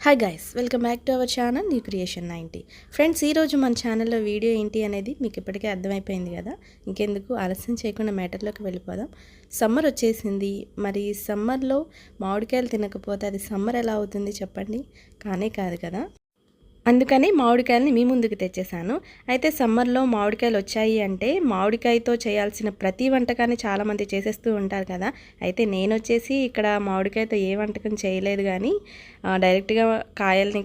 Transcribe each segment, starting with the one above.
Hi guys welcome back to our channel new creation ninety friends ఈరోజు మన ఛానల్లో video ఏంటి అనేది మీకు ఇప్పటికే అర్థమైపోయింది కదా? ఇంకెందుకు ఆలస్యం చేయకుండా మ్యాటర్లోకి వెళ్ళిపోదాం. సమ్మర్ వచ్చేసింది. మరి సమ్మర్లో మామిడికాయలు తినకపోతే అది సమ్మర్ ఎలా అవుతుంది చెప్పండి? కానే కాదు కదా? అందుకని మామిడికాయలని మీ ముందుకు తెచ్చేసాను అయితే సమ్మర్లో మామిడికాయలు వచ్చాయి అంటే మామిడికాయతో చేయాల్సిన ప్రతి వంటకాన్ని చాలామంది చేసేస్తూ ఉంటారు కదా. అయితే నేను వచ్చేసి ఇక్కడ మామిడికాయతో ఏ వంటకం చేయలేదు కానీ డైరెక్ట్గా కాయల్ని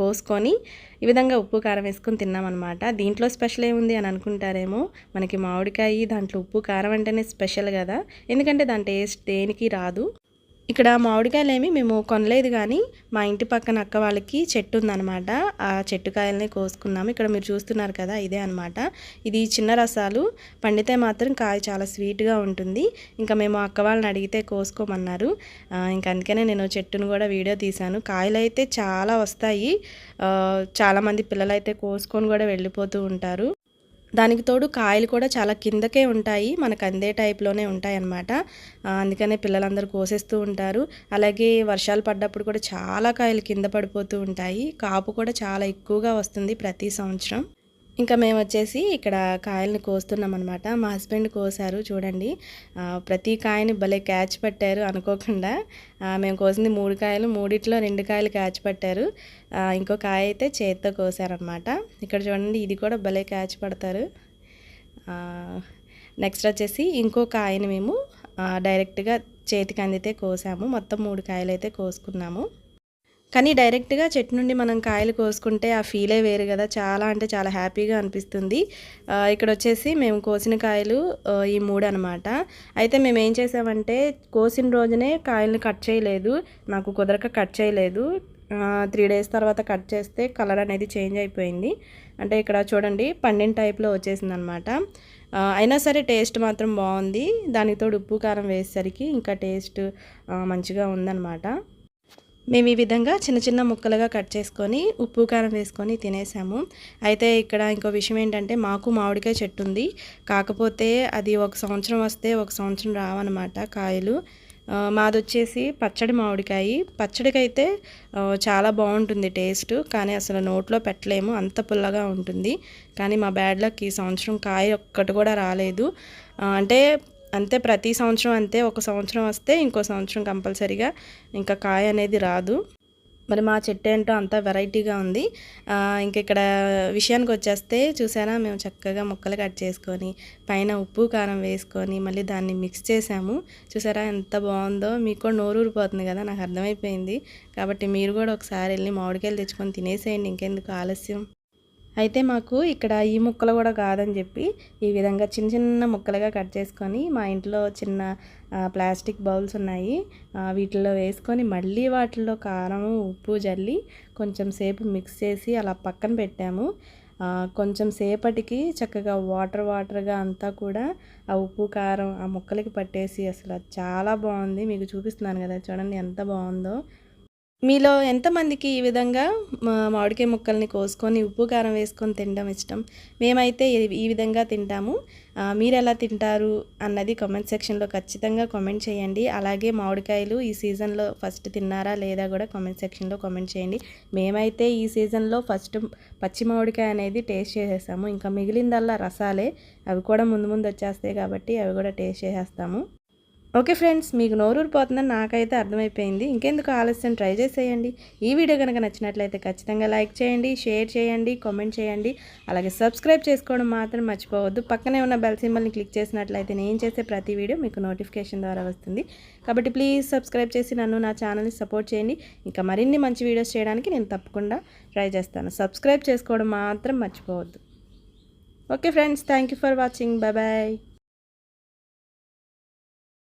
కోసుకొని ఈ విధంగా ఉప్పు కారం వేసుకొని తిన్నామన్నమాట. దీంట్లో స్పెషల్ ఏముంది అని అనుకుంటారేమో? మనకి మామిడికాయ దాంట్లో ఉప్పు కారం అంటేనే స్పెషల్ కదా. ఎందుకంటే దాని టేస్ట్ దేనికి రాదు. ఇక్కడ మామిడికాయలు ఏమి మేము కొనలేదు కానీ మా ఇంటి పక్కన అక్క వాళ్ళకి చెట్టు ఉందన్నమాట. ఆ చెట్టు కాయలని కోసుకున్నాము. ఇక్కడ మీరు చూస్తున్నారు కదా ఇదే అనమాట ఇది చిన్న రసాలు. పండితే మాత్రం కాయ చాలా స్వీట్గా ఉంటుంది. ఇంకా మేము అక్క వాళ్ళని అడిగితే కోసుకోమన్నారు. ఇంకా అందుకనే నేను చెట్టును కూడా వీడియో తీశాను. కాయలు అయితే చాలా వస్తాయి. చాలామంది పిల్లలు అయితే కోసుకొని కూడా వెళ్ళిపోతూ ఉంటారు. దానికి తోడు కాయలు కూడా చాలా కిందకే ఉంటాయి మనకు అందే టైప్లోనే ఉంటాయి అన్నమాట అందుకనే పిల్లలందరూ కోసేస్తూ ఉంటారు. అలాగే వర్షాలు పడ్డప్పుడు కూడా చాలా కాయలు కింద పడిపోతూ ఉంటాయి. కాపు కూడా చాలా ఎక్కువగా వస్తుంది ప్రతి సంవత్సరం. ఇంకా మేము వచ్చేసి ఇక్కడ కాయల్ని కోస్తున్నాం అనమాట మా హస్బెండ్ కోసారు చూడండి. ప్రతి కాయని భలే క్యాచ్ పట్టారు అనుకోకుండా. మేము కోసింది మూడు కాయలు మూడిట్లో రెండు కాయలు క్యాచ్ పట్టారు. ఇంకో కాయ అయితే చేతితో కోసారనమాట ఇక్కడ చూడండి ఇది కూడా భలే క్యాచ్ పడతారు. నెక్స్ట్ వచ్చేసి ఇంకో కాయని మేము డైరెక్ట్గా చేతికి అందితే కోసాము. మొత్తం మూడు కాయలు అయితే కోసుకున్నాము. కానీ డైరెక్ట్గా చెట్టు నుండి మనం కాయలు కోసుకుంటే ఆ ఫీలే వేరు కదా. చాలా అంటే చాలా హ్యాపీగా అనిపిస్తుంది. ఇక్కడ వచ్చేసి మేము కోసిన కాయలు ఈ మూడు అనమాట అయితే మేము ఏం చేసామంటే కోసిన రోజునే కాయలను కట్ చేయలేదు. నాకు కుదరక కట్ చేయలేదు. త్రీ డేస్ తర్వాత కట్ చేస్తే కలర్ అనేది చేంజ్ అయిపోయింది. అంటే ఇక్కడ చూడండి పండిన టైప్లో వచ్చేసింది అనమాట అయినా సరే టేస్ట్ మాత్రం బాగుంది. దానికి తోడు ఉప్పు కారం వేసేసరికి ఇంకా టేస్ట్ మంచిగా ఉందన్నమాట. మేము ఈ విధంగా చిన్న చిన్న ముక్కలుగా కట్ చేసుకొని ఉప్పు కారం వేసుకొని తినేసాము. అయితే ఇక్కడ ఇంకో విషయం ఏంటంటే మాకు మామిడికాయ చెట్టు ఉంది. కాకపోతే అది ఒక సంవత్సరం వస్తే ఒక సంవత్సరం రావన్నమాట కాయలు. మాది వచ్చేసి పచ్చడి మామిడికాయ. పచ్చడికైతే చాలా బాగుంటుంది టేస్ట్ కానీ అసలు నోట్లో పెట్టలేము. అంత పుల్లగా ఉంటుంది. కానీ మా బ్యాడ్ లక్ ఈ సంవత్సరం కాయ ఒక్కటి కూడా రాలేదు. అంటే అంతే ప్రతి సంవత్సరం అంతే ఒక సంవత్సరం వస్తే ఇంకో సంవత్సరం కంపల్సరీగా ఇంకా కాయ అనేది రాదు. మరి మా చెట్టు ఏంటో అంతా వెరైటీగా ఉంది. ఇంక ఇక్కడ విషయానికి వచ్చేస్తే చూసారా మేము చక్కగా ముక్కలు కట్ చేసుకొని పైన ఉప్పు కారం వేసుకొని మళ్ళీ దాన్ని మిక్స్ చేసాము. చూసారా ఎంత బాగుందో మీకు కూడా నోరు ఊరిపోతుంది కదా నాకు అర్థమైపోయింది. కాబట్టి మీరు కూడా ఒకసారి వెళ్ళి మామిడికాయలు తెచ్చుకొని తినేసేయండి ఇంకెందుకు ఆలస్యం. అయితే మాకు ఇక్కడ ఈ ముక్కలు కూడా కాదని చెప్పి ఈ విధంగా చిన్న చిన్న ముక్కలుగా కట్ చేసుకొని మా ఇంట్లో చిన్న ప్లాస్టిక్ బౌల్స్ ఉన్నాయి. వీటిల్లో వేసుకొని మళ్ళీ వాటిల్లో కారం ఉప్పు జల్లి కొంచెం సేపు మిక్స్ చేసి అలా పక్కన పెట్టాము. కొంచెం సేపటికి చక్కగా వాటర్ వాటర్గా అంతా కూడా ఆ ఉప్పు కారం ఆ ముక్కలకి పట్టేసి అసలు చాలా బాగుంది. మీకు చూపిస్తున్నాను కదా చూడండి ఎంత బాగుందో. మీలో ఎంతమందికి ఈ విధంగా మామిడికాయ ముక్కల్ని కోసుకొని ఉప్పు కారం వేసుకొని తినడం ఇష్టం? మేమైతే ఈ విధంగా తింటాము. మీరు ఎలా తింటారు అన్నది కామెంట్ సెక్షన్లో ఖచ్చితంగా కామెంట్ చేయండి. అలాగే మామిడికాయలు ఈ సీజన్లో ఫస్ట్ తిన్నారా లేదా కూడా కామెంట్ సెక్షన్లో కామెంట్ చేయండి. మేమైతే ఈ సీజన్లో ఫస్ట్ పచ్చి మామిడికాయ అనేది టేస్ట్ చేసేసాము ఇంకా మిగిలిందల్లా రసాలే. అవి కూడా ముందు ముందు వచ్చేస్తాయి కాబట్టి అవి కూడా టేస్ట్ చేసేస్తాము. ఓకే ఫ్రెండ్స్ మీకు నోరూరిపోతుందని నాకైతే అర్థమైపోయింది. ఇంకెందుకు ఆలస్యం? ట్రై చేసేయండి. ఈ వీడియో కనుక నచ్చినట్లయితే ఖచ్చితంగా లైక్ చేయండి షేర్ చేయండి కామెంట్ చేయండి. అలాగే సబ్స్క్రైబ్ చేసుకోవడం మాత్రం మర్చిపోవద్దు. పక్కనే ఉన్న బెల్ సింబల్ని క్లిక్ చేసినట్లయితే నేను చేసే ప్రతి వీడియో మీకు నోటిఫికేషన్ ద్వారా వస్తుంది. కాబట్టి ప్లీజ్ సబ్స్క్రైబ్ చేసి నన్ను నా ఛానల్ని సపోర్ట్ చేయండి. ఇంకా మరిన్ని మంచి వీడియోస్ చేయడానికి నేను తప్పకుండా ట్రై చేస్తాను. సబ్స్క్రైబ్ చేసుకోవడం మాత్రం మర్చిపోవద్దు. Okay friends thank for watching. Bye bye.